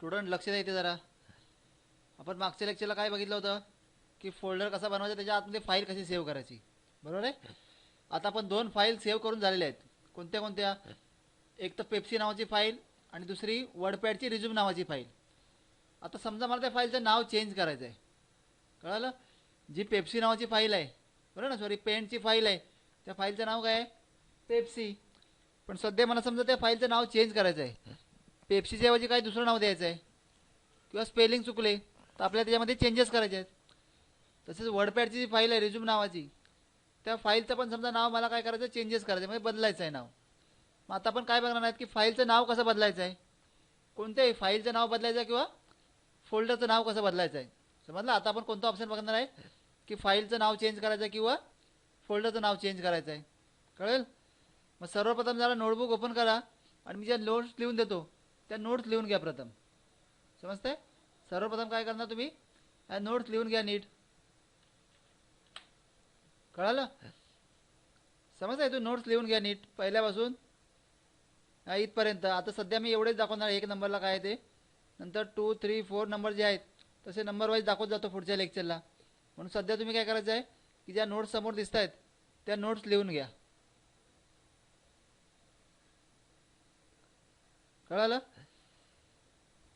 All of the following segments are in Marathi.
स्टुडंट लक्ष द्या इथे जरा. आपण मागच्या लेक्चरला काय बघितलं होतं? की फोल्डर कसा बनवायचा त्याच्या आतमध्ये फाईल कशी सेव्ह करायची. बरोबर आहे? आता आपण दोन फाईल सेव्ह करून झालेल्या आहेत. कोणत्या कोणत्या? एक तर पेप्सी नावाची फाईल आणि दुसरी वर्डपॅडची रिझ्यूम नावाची फाईल आता समजा मला त्या फाईलचं नाव चेंज करायचं आहे. कळालं? जी पेप्सी नावाची फाईल आहे. बरोबर ना? सॉरी पेंटची फाईल आहे. त्या फाईलचं नाव काय आहे? पेप्सी पण सध्या मला समजा त्या फाईलचं नाव चेंज करायचं आहे. पेप्सीच्या ऐवजी काही दुसरं नाव द्यायचं आहे. किंवा स्पेलिंग चुकले तर आपल्याला त्याच्यामध्ये चेंजेस करायचे आहेत. तसेच वर्डपॅडची जी फाईल आहे रिझ्यूम नावाची त्या फाईलचं पण समजा नाव मला काय करायचं चेंजेस करायचं आहे, म्हणजे बदलायचं आहे नाव. मग आता आपण काय बघणार आहेत की फाईलचं नाव कसं बदलायचं आहे? कोणत्याही फाईलचं नाव बदलायचं आहे किंवा फोल्डरचं नाव कसं बदलायचं आहे? समजलं? आता आपण कोणतं ऑप्शन बघणार आहे? की फाईलचं नाव चेंज करायचं आहे किंवा फोल्डरचं नाव चेंज करायचं आहे. कळेल? मग सर्वप्रथम जरा नोटबुक ओपन करा आणि मी ज्या नोट्स लिहून देतो त्या नोट्स लिहून घ्या प्रथम. समजतंय? सर्वप्रथम काय करणार तुम्ही? ह्या नोट्स लिहून घ्या नीट. कळालं? समजतंय? तू नोट्स लिहून घ्या नीट पहिल्यापासून. इथपर्यंत. आता सध्या मी एवढेच दाखवणार एक नंबरला काय आहे ते? नंतर टू थ्री फोर नंबर जे आहेत तसे नंबर वाईज दाखवत जातो पुढच्या लेक्चरला म्हणून सध्या तुम्ही काय करायचं आहे? की ज्या नोट्स समोर दिसत आहेत त्या नोट्स लिहून घ्या. कळालं?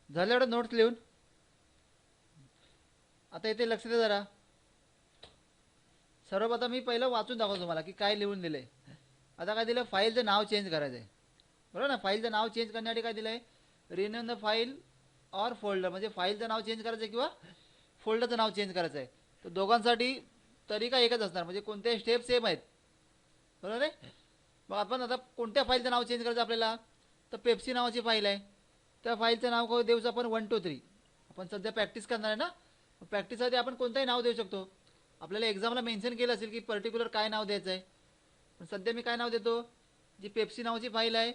झालं एवढं नोट्स लिहून? आता इथे लक्ष दे जरा. सर्व आता मी पहिलं वाचून दाखवतो तुम्हाला की काय लिहून दिलं आहे आता काय दिलं फाईलचं नाव चेंज करायचं आहे बरोबर ना? फाईलचं नाव चेंज करण्यासाठी काय दिलं आहे renew the file or folder म्हणजे फाईलचं नाव चेंज करायचं आहे किंवा फोल्डरचं नाव चेंज करायचं आहे तर दोघांसाठी तरीका एकच असणार. म्हणजे कोणत्याही स्टेप सेम आहेत. बरोबर आहे? मग आपण आता कोणत्या फाईलचं नाव चेंज करायचं आपल्याला? तर पेप्सी नावाची फाईल आहे. त्या फाईलचं नाव काय देऊचं आपण वन टू थ्री आपण सध्या प्रॅक्टिस करणार आहे ना? प्रॅक्टिससाठी आपण कोणतंही नाव देऊ शकतो. आपल्याला एक्झामला मेन्शन केलं असेल की पर्टिक्युलर काय नाव द्यायचं आहे. पण सध्या मी काय नाव देतो? जी पेप्सी नावाची फाईल आहे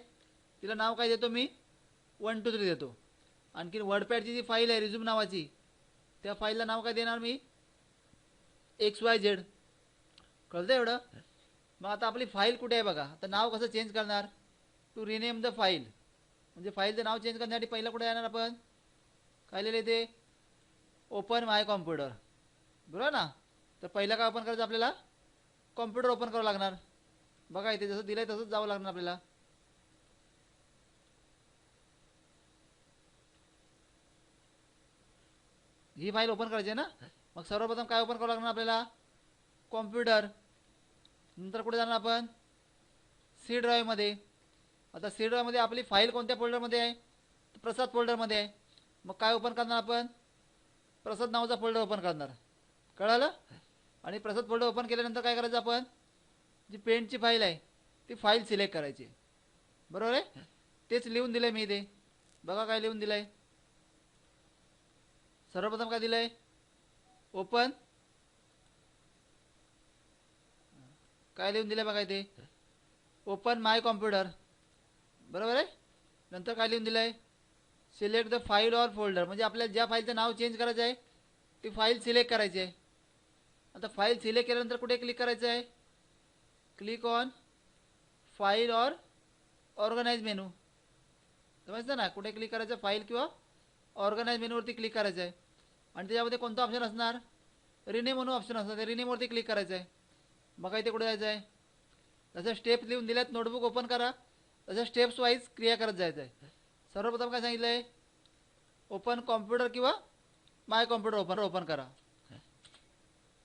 तिला नाव काय देतो मी? वन टू थ्री देतो. आणखीन वर्डपॅडची जी फाईल आहे रिझ्यूम नावाची त्या फाईलला नाव काय देणार मी? एक्स वाय झेड कळतं एवढं? मग आता आपली फाईल कुठे आहे बघा? आता नाव कसं चेंज करणार? टू रिनेम द फाईल म्हणजे फाईलचं नाव चेंज करण्यासाठी पहिलं कुठे येणार आपण? काय लिहिले ते? ओपन माय कॉम्प्युटर बरोबर ना? तर पहिलं काय ओपन करायचं आपल्याला? कॉम्प्युटर ओपन करावं लागणार. बघा इथे जसं दिलंय तसंच जावं लागणार आपल्याला. ही फाईल ओपन करायची आहे ना? मग सर्वप्रथम काय ओपन करावं लागणार आपल्याला? कॉम्प्युटर नंतर कुठे जाणार आपण? सी ड्राईव्हमध्ये आता सी आपली फाईल कोणत्या फोल्डरमध्ये आहे? प्रसाद फोल्डरमध्ये आहे. मग काय ओपन करणार आपण? प्रसाद नावाचा फोल्डर ओपन करणार. कळालं? आणि प्रसाद फोल्डर ओपन केल्यानंतर काय करायचं आपण? जी पेंटची फाईल आहे ती फाईल सिलेक्ट करायची. बरोबर आहे? तेच लिहून दिलं आहे मी इथे. बघा काय लिहून दिलं आहे सर्वप्रथम काय दिलं आहे ओपन काय लिहून दिलं बघा इथे? ओपन माय कॉम्प्युटर बरोबर आहे? नंतर काय लिहून दिलं आहे select the file or folder म्हणजे आपल्याला ज्या फाईलचं नाव चेंज करायचं आहे ती फाईल सिलेक्ट करायची आहे. आता फाईल सिलेक्ट केल्यानंतर कुठे क्लिक करायचं आहे? Click on file or organise menu समजतं ना? कुठे क्लिक करायचं फाईल किंवा ऑर्गनाईज मेनूवरती क्लिक करायचं आहे. आणि त्याच्यामध्ये कोणतं ऑप्शन असणार? रिनेम म्हणून ऑप्शन असणार. ते रिनेमवरती क्लिक करायचं आहे. बघा इथे कुठे जायचं आहे? जसं स्टेप लिहून दिल्यात नोटबुक ओपन करा. तसं स्टेप्स वाईज क्रिया करत जायचं आहे सर्वप्रथम काय सांगितलं आहे ओपन कॉम्प्युटर किंवा माय कॉम्प्युटर ओपन ओपन करा.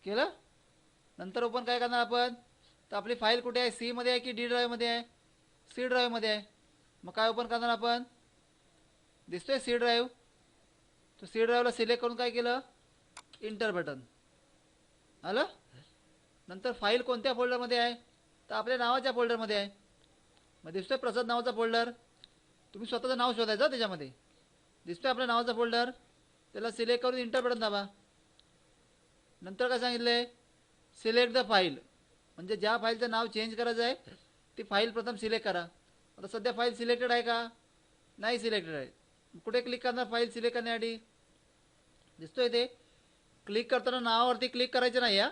केलं? नंतर ओपन काय करणार आपण? तर आपली फाईल कुठे आहे? सीमध्ये आहे की डी ड्राईव्हमध्ये आहे? सी ड्राईव्हमध्ये आहे. मग काय ओपन करणार आपण? दिसतोय सी ड्राईव्ह तो सी ड्राईव्हला सिलेक्ट करून काय केलं? इंटर बटन आलं? नंतर फाईल कोणत्या फोल्डरमध्ये आहे? तर आपल्या नावाच्या फोल्डरमध्ये आहे. मग दिसतोय प्रसाद नावाचा फोल्डर. तुम्ही स्वतःचं नाव शोधायचं त्याच्यामध्ये. दिसतोय आपल्या नावाचा फोल्डर. त्याला सिलेक्ट करून इंटर बटन दाबा. नंतर काय सांगितलं? आहे सिलेक्ट द फाईल. म्हणजे ज्या फाईलचं नाव चेंज करायचं आहे ती फाईल प्रथम सिलेक्ट करा. आता सध्या फाईल सिलेक्टेड आहे का? नाही सिलेक्टेड आहे. कुठे क्लिक करणार फाईल सिलेक्ट करण्यासाठी? दिसतोय ते. क्लिक करताना नावावरती क्लिक करायचं नाही या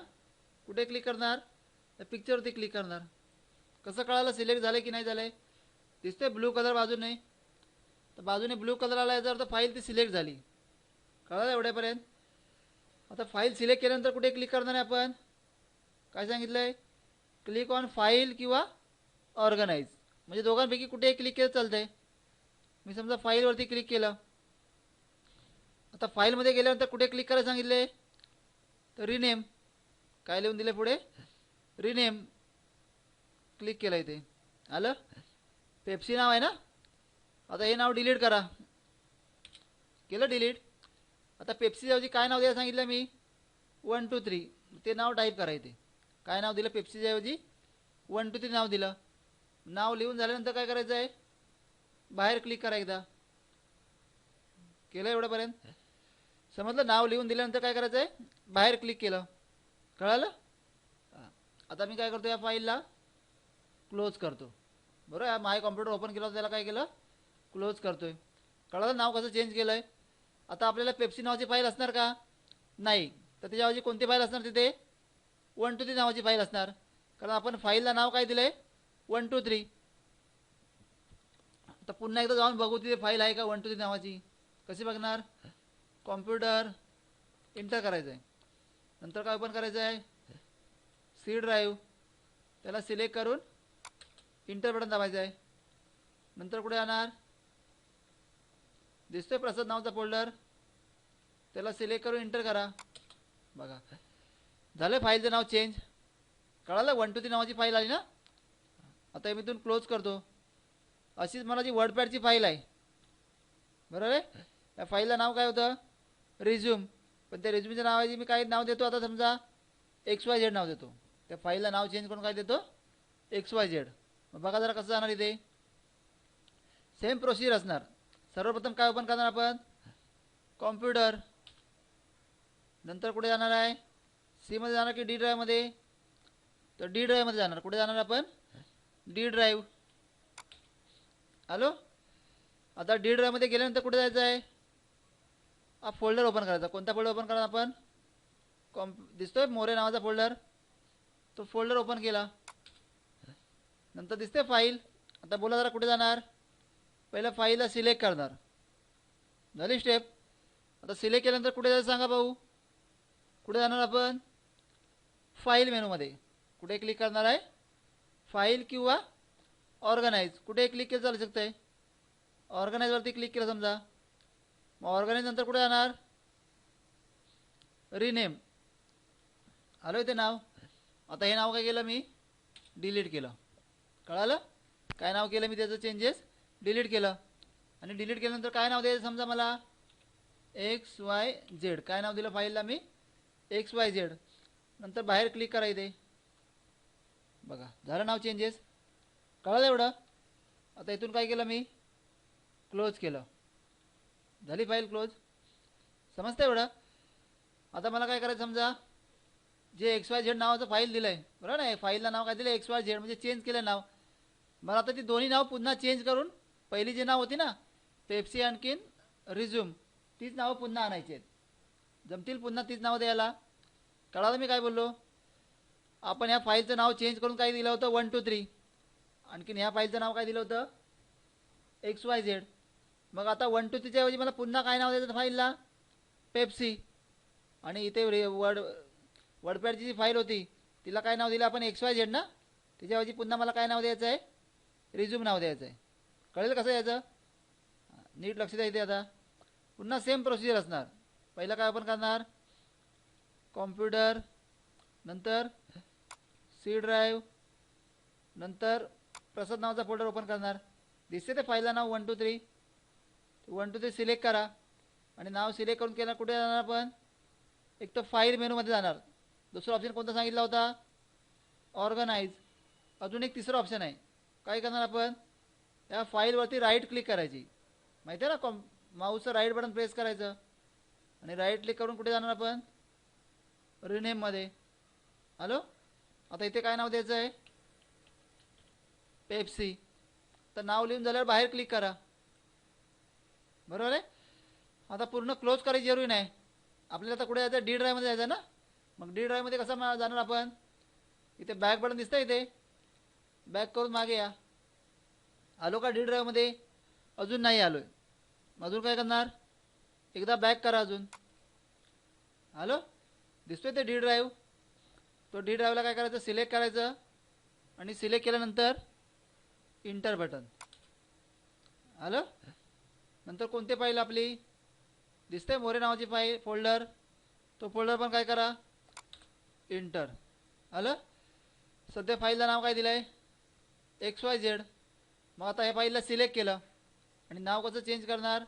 कुठे क्लिक करणार? त्या पिक्चरवरती क्लिक करणार. कसं कळालं? सिलेक्ट झालं की नाही झालं आहे दिसतंय ब्लू कलर बाजूने. तर बाजूने ब्लू कलर आला याचा अर्थ फाईल ती सिलेक्ट झाली. कळलं एवढ्यापर्यंत? आता फाईल सिलेक्ट केल्यानंतर कुठे क्लिक करणार आहे आपण? काय सांगितलं आहे क्लिक ऑन फाईल किंवा ऑर्गनाईज म्हणजे दोघांपैकी कुठे क्लिक केलं चालतं आहे मी समजा फाईलवरती क्लिक केलं. आता फाईलमध्ये गेल्यानंतर कुठे क्लिक करायला सांगितले तर रिनेम काय लिहून दिले पुढे? रिनेम क्लिक केलं इथे आलं? पेप्सी नाव आहे ना? आता हे नाव डिलीट करा. केलं डिलीट? आता पेप्सीऐवजी काय नाव द्यायला सांगितलं मी? One two three. ते नाव टाईप करा इथे. काय नाव दिलं पेप्सीच्याऐवजी वन टू थ्री नाव दिलं. नाव लिहून झाल्यानंतर काय करायचं आहे? बाहेर क्लिक करा एकदा. केलं एवढ्यापर्यंत? समजलं? नाव लिहून दिल्यानंतर काय करायचं आहे? बाहेर क्लिक केलं. कळालं? आता मी काय करतो या फाईलला? क्लोज करतो. बरोबर आहे माय कॉम्प्युटर ओपन केला त्याला काय केलं? क्लोज करतो आहे कळलं नाव कसं चेंज केलं आहे आता आपल्याला पेप्सी नावाची फाईल असणार का? नाही. तर त्याच्याऐवजी कोणती फाईल असणार तिथे? वन टू थ्री नावाची फाईल असणार. कारण आपण फाईलला नाव काय दिलं आहे वन टू थ्री आता पुन्हा एकदा जाऊन बघू तिथे फाईल आहे का वन टू थ्री नावाची. कशी बघणार? कॉम्प्युटर इंटर करायचं आहे नंतर काय ओपन करायचं आहे सी ड्राईव्ह त्याला सिलेक्ट करून इंटर बटन दाबायचं आहे. नंतर कुठे जाणार? दिसतोय प्रसाद नावाचा फोल्डर त्याला सिलेक्ट करून इंटर करा. बघा. झालं फाईलचं नाव चेंज कळालं? वन टू थ्री नावाची फाईल आली ना? आता हे मी इथून क्लोज करतो. अशीच मला जी वर्डपॅडची फाईल आहे. बरोबर आहे? या फाईलला नाव काय होतं? रिझ्यूम पण त्या रिझ्यूमच्या नावाची मी काय नाव देतो. आता समजा एक्स वाय झेड नाव देतो. त्या फाईलला नाव चेंज करून काय देतो? एक्स वाय झेड मग बघा जरा कसं जाणार इथे. सेम प्रोसिजर असणार. सर्वप्रथम काय ओपन करणार आपण? कॉम्प्युटर नंतर कुठे जाणार आहे? सीमध्ये जाणार की डी ड्राईव्हमध्ये तर डी ड्राईव्हमध्ये जाणार. कुठे जाणार आपण? डी ड्राईव्ह हॅलो आता डी ड्राईव्हमध्ये गेल्यानंतर कुठे जायचं आहे? हा फोल्डर ओपन करायचा. कोणता फोल्डर ओपन करणार आपण? कॉम्प दिसतोय मोरे नावाचा फोल्डर तो फोल्डर ओपन केला. नंतर दिसते फाईल आता बोला जरा कुठे जाणार? पहिलं फाईलला सिलेक्ट करणार. झाली स्टेप आता सिलेक्ट केल्यानंतर कुठे जायचं सांगा भाऊ? कुठे जाणार आपण? फाईल मेनूमध्ये कुठे क्लिक करणार आहे? फाईल किंवा ऑर्गनाईज कुठे क्लिक केलं चालू शकतं आहे ऑर्गनाईजवरती क्लिक केलं समजा. मग ऑर्गनाईज नंतर कुठे जाणार? रिनेम आलो ते नाव? आता हे नाव काय केलं मी? डिलीट केलं. कळालं? काय नाव केलं मी त्याचं चेंजेस डिलीट केलं. आणि डिलीट केल्यानंतर काय नाव द्यायचं समजा मला? एक्स वाय झेड काय नाव दिलं फाईलला मी? एक्स वाय झेड नंतर बाहेर क्लिक करायचं आहे बघा झालं नाव चेंजेस कळलं एवढं? आता इथून काय केलं मी? क्लोज केलं. झाली फाईल क्लोज समजतं एवढं? आता मला काय करायचं समजा? जे एक्स वाय झेड नावाचं फाईल दिलं आहे? बरोबर ना फाईलला नाव काय दिलं एक्स वाय झेड म्हणजे चेंज केलं नाव. मला आता ती दोन्ही नाव पुन्हा चेंज करून पहिली जी नाव होती ना पेप्सी आणखीन रिझ्यूम तीच नावं पुन्हा आणायची आहेत. जमतील पुन्हा तीच नावं द्यायला. कळालं मी काय बोललो? आपण ह्या फाईलचं नाव चेंज करून काय दिलं होतं? वन टू थ्री आणखीन ह्या फाईलचं नाव काय दिलं होतं? एक्स वाय झेड मग आता वन टू थ्रीच्या ऐवजी मला पुन्हा काय नाव द्यायचं फाईलला? पेप्सी आणि इथे रे वर्ड वर्डपॅडची जी फाईल होती तिला काय नाव दिलं आपण? एक्स वाय झेड ना? तिच्याऐवजी पुन्हा मला काय नाव द्यायचं आहे? रिझ्यूम नाव द्यायचं आहे कळेल कसं यायचं? नीट लक्ष द्यायचं आता. पुन्हा सेम प्रोसिजर असणार. पहिलं काय आपण करणार? कॉम्प्युटर नंतर सी ड्राईव्ह नंतर प्रसाद नावाचा फोल्डर ओपन करणार. दिसते ते फाईलला नाव one two three one two three select करा. आणि नाव सिलेक्ट करून केलं कुठे जाणार आपण? एक तर फाईल मेनूमध्ये जाणार. दुसरा ऑप्शन कोणता सांगितला होता? ऑर्गनाईज अजून एक तिसरा ऑप्शन आहे. काय करणार आपण? त्या फाईलवरती राईट क्लिक करायची. माहिती आहे ना कॉम माऊसचं राईट बटन प्रेस करायचं. आणि राईट क्लिक करून कुठे जाणार आपण? रिनेममध्ये हॅलो आता इथे काय नाव द्यायचं आहे? पेप्सी तर नाव लिहून झाल्यावर बाहेर क्लिक करा. बरोबर आहे? आता पूर्ण क्लोज करायची जरुरी नाही. आपल्याला आता कुठे जायचं? डी ड्रायमध्ये जायचं ना? मग डी ड्राईव्हमध्ये कसं जाणार आपण? इथे बॅक बटन दिसतं इथे. बॅक करून मागे या. आलो का डी ड्राईव्हमध्ये अजून नाही आलो आहे अजून काय करणार? एकदा बॅक करा अजून. हॅलो दिसतोय ते डी ड्राईव्ह तो डी ड्राईव्हला काय करायचं? सिलेक्ट करायचं. आणि सिलेक्ट केल्यानंतर इंटर बटन आलं? नंतर कोणते फाईल आपली? दिसते मोरे नावाची फाईल फोल्डर तो फोल्डर पण काय करा? इंटर आलं? सध्या फाईलचं नाव काय दिलं आहे एक्स वाय झेड मग आता ह्या फाईलला सिलेक्ट केलं. आणि नाव कसं चेंज करणार?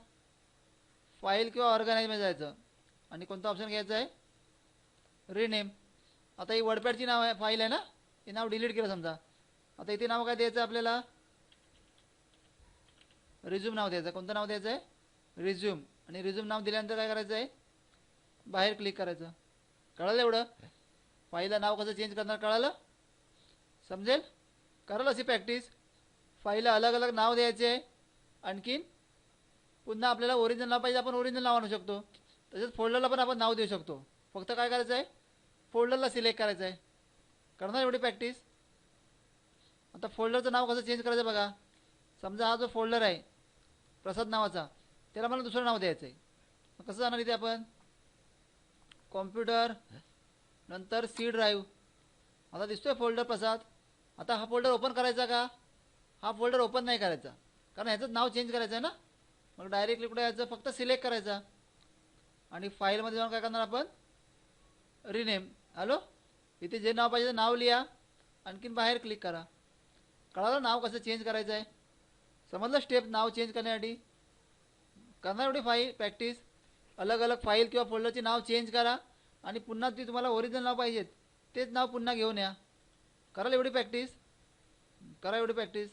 फाईल किंवा ऑर्गनाईजमध्ये जायचं. आणि कोणतं ऑप्शन घ्यायचं आहे? रिनेम आता ही वर्डपॅडची नाव आहे फाईल आहे ना? हे नाव डिलीट केलं समजा. आता इथे नाव काय द्यायचं आहे आपल्याला? रिझ्यूम नाव द्यायचं. कोणतं नाव द्यायचं आहे? रिझ्यूम आणि रिझ्यूम नाव दिल्यानंतर काय करायचं आहे? बाहेर क्लिक करायचं. कळालं एवढं? फाईलला नाव कसं चेंज करणार कळालं? समजेल? कराल अशी प्रॅक्टिस फाईलला अलग अलग नाव द्यायचे. आहे आणखीन पुन्हा आपल्याला ओरिजिनल नाव पाहिजे आपण ओरिजिनल नाव आणू शकतो. तसेच फोल्डरला पण आपण नाव देऊ शकतो. फक्त काय करायचं आहे? फोल्डरला सिलेक्ट करायचं आहे. करणार एवढी प्रॅक्टिस आता फोल्डरचं नाव कसं चेंज करायचं बघा. समजा हा जो फोल्डर आहे प्रसाद नावाचा त्याला मला दुसरं नाव द्यायचं आहे मग कसं जाणार इथे आपण? कॉम्प्युटर नंतर सी ड्राईव्ह आता दिसतोय फोल्डर प्रसाद. आता हा फोल्डर ओपन करायचा का? हा फोल्डर ओपन नाही करायचा. कारण ह्याचं नाव चेंज करायचं आहे ना? मग डायरेक्टली कुठे यायचं? फक्त सिलेक्ट करायचा. आणि फाईलमध्ये जाऊन काय करणार आपण? रिनेम हॅलो इथे जे नाव पाहिजे ते नाव लिहा. आणखीन बाहेर क्लिक करा. कळालं नाव कसं चेंज करायचं आहे समजलं स्टेप नाव चेंज करण्यासाठी? करणार एवढी फाईल प्रॅक्टिस अलग अलग फाईल किंवा फोल्डरचे नाव चेंज करा. आणि पुन्हा ती तुम्हाला ओरिजिनल नाव पाहिजेत. तेच नाव पुन्हा घेऊन या. कराल एवढी प्रॅक्टिस करा एवढी प्रॅक्टिस